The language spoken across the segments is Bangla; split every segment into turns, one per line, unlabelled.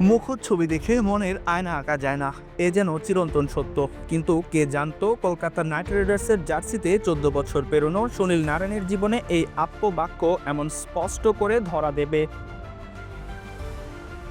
মুখর ছবি দেখে মনের আয়না আঁকা যায় না। এ যেন চিরন্তন সত্য। কিন্তু কে জানতো কলকাতা নাইট রাইডার্সের জার্সিতে চোদ্দ বছর পেরোনো সুনীল নারায়ণের জীবনে এই আপ্য বাক্য এমন স্পষ্ট করে ধরা দেবে।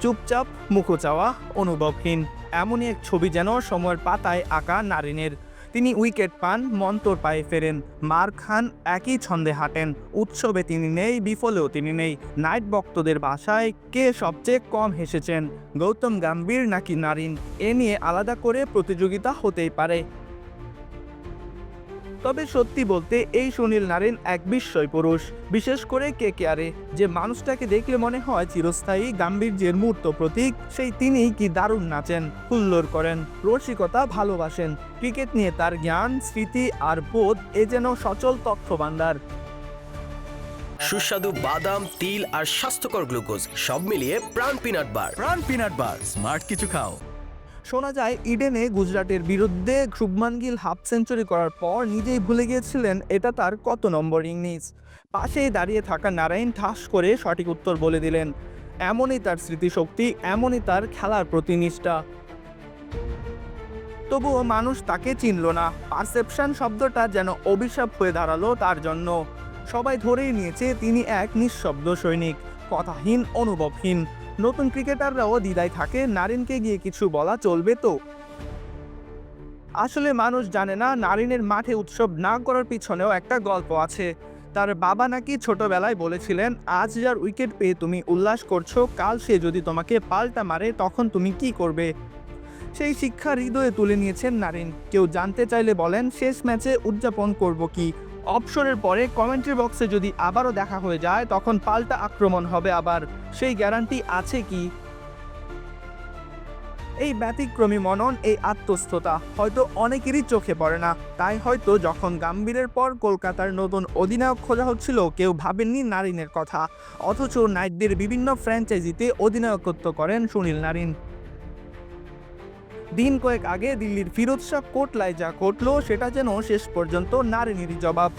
চুপচাপ মুখো চাওয়া অনুভবহীন। এমনই এক ছবি যেন সময়ের পাতায় আঁকা নারিনের। তিনি উইকেট পান, মন্তর পায়ে ফেরেন। মার খান একই ছন্দে হাঁটেন। উৎসবে তিনি নেই, বিফলেও তিনি নেই। নাইট ভক্তদের বাসায় কে সবচেয়ে কম হেসেছেন? গৌতম গাম্ভীর নাকি নারিন? এ নিয়ে আলাদা করে প্রতিযোগিতা হতেই পারে। তবে সত্যি বলতে এই সুনীল নারিন এক বিস্ময় পুরুষ। বিশেষ করে কে কেয়ারে যে মানুষটাকে দেখলে মনে হয় চিরস্থায়ী গাম্ভীর্যের মূর্ত প্রতীক সেই তিনিই কি দারুণ নাচেন হুল্লোড় করেন রসিকতা ভালোবাসেন ক্রিকেট নিয়ে তার জ্ঞান স্মৃতি আর বোধ এ যেন সচল তথ্য ভাণ্ডার
সুস্বাদু বাদাম তিল আর স্বাস্থ্যকর গ্লুকোজ সব মিলিয়ে প্রাণ পিনাট বার।
প্রাণ পিনাট বার স্মার্ট কিছু খাও।
শোনা যায়, ইডেনে গুজরাটের বিরুদ্ধে শুভমান গিল হাফ সেঞ্চুরি করার পর নিজেই ভুলে গিয়েছিলেন, এটা তার কত নম্বর ইনিংস। পাশেই দাঁড়িয়ে থাকা নারায়ণ ঠাস করে সঠিক উত্তর বলে দিলেন, এমনই তার স্মৃতিশক্তি, এমনই তার খেলার প্রতি নিষ্ঠা তবুও মানুষ তাকে চিনল না, পারসেপশন শব্দটা যেন অভিশাপ হয়ে দাঁড়াল তার জন্য। সবাই ধরেই নিয়েছে, তিনি এক নিঃশব্দ সৈনিক, কথাহীন, অনুভবহীন। নতুন ক্রিকেটাররাও দ্বিধায় থাকে নারিনকে গিয়ে কিছু বলা চলবে তো। আসলে মানুষ জানে না, নারিনের মাঠে উৎসব না করার পিছনেও একটা গল্প আছে। তার বাবা নাকি ছোটবেলায় বলেছিলেন, আজ যার উইকেট পেয়ে তুমি উল্লাস করছ, কাল সে যদি তোমাকে পাল্টা মারে, তখন তুমি কি করবে? সেই শিক্ষা হৃদয়ে তুলে নিয়েছেন নারিন। কেউ জানতে চাইলে বলেন, শেষ ম্যাচে উদযাপন করব কি? অপসরের পরে কমেন্ট্রি বক্সে যদি আবারও দেখা হয়ে যায়, তখন পাল্টা আক্রমণ হবে আবার। সেই গ্যারান্টি আছে কি? এই ব্যতিক্রমী মনন, এই আত্মস্থতা হয়তো অনেকেরই চোখে পড়ে না। তাই হয়তো যখন গাম্ভীরের পর কলকাতার নতুন অধিনায়ক খোঁজা হচ্ছিল, কেউ ভাবেননি নারিনের কথা। অথচ নাইটদের বিভিন্ন ফ্র্যাঞ্চাইজিতে অধিনায়কত্ব করেন সুনীল নারিন। দিন কয়েক আগে দিল্লির ফিরোজ শাহ কোটলায় যা ঘটলো, সেটা যেন শেষ পর্যন্ত নারিনেরই জবাব।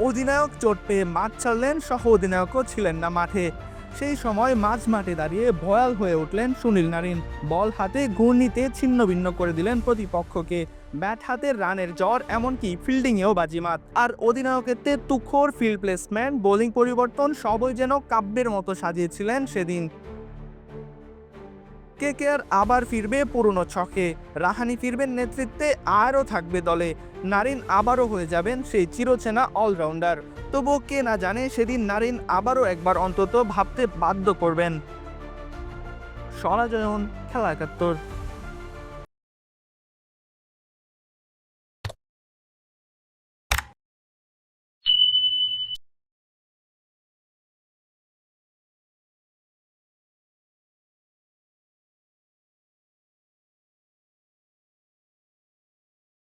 অধিনায়ক চোট পেয়ে মাঠ ছাড়লেন, সহ অধিনায়কও ছিলেন না মাঠে। সেই সময় মাঝ মাঠে দাঁড়িয়ে ভয়াল হয়ে উঠলেন সুনীল নারিন। বল হাতে ঘূর্ণিতে ছিন্ন ভিন্ন করে দিলেন প্রতিপক্ষকে। ব্যাট হাতে রানের জ্বর, এমনকি ফিল্ডিংয়েও বাজিমাত। আর অধিনায়কের তুখোর ফিল্ড প্লেসমেন্ট, বোলিং পরিবর্তন, সবই যেন কাব্যের মতো সাজিয়েছিলেন সেদিন। কেকেআর আবার ফিরবে পুরনো ছকে। রাহানি ফিরবেন নেতৃত্বে আরও থাকবে দলে। নারিন আবারও হয়ে যাবেন সেই চিরচেনা অলরাউন্ডার। তবুও কে না জানে সেদিন নারিন আবারও একবার অন্তত ভাবতে বাধ্য করবেন। সরাজয়ন খেলা একাত্তর।